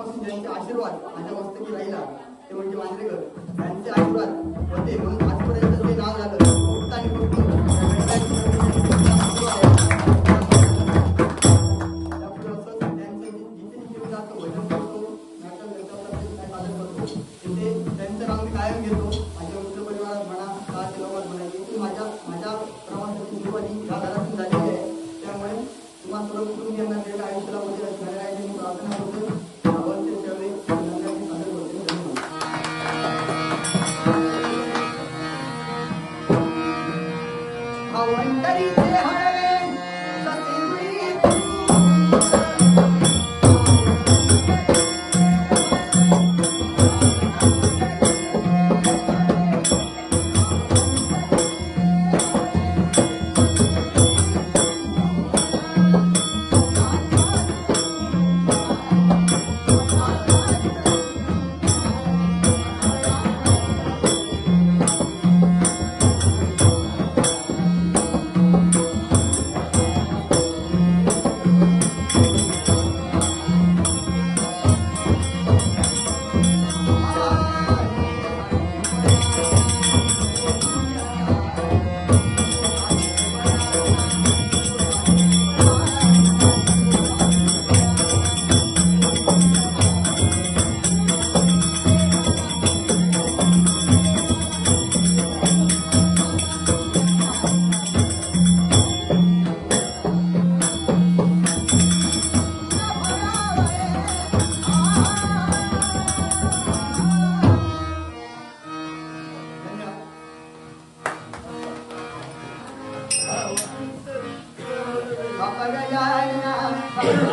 तेव्हापासून ज्यांचे आशीर्वाद माझ्या मस्तकी राहिला. ते म्हणजे मांजरेकर त्यांचे आशीर्वाद होते. म्हणून आजपर्यंत ते नाव Narayana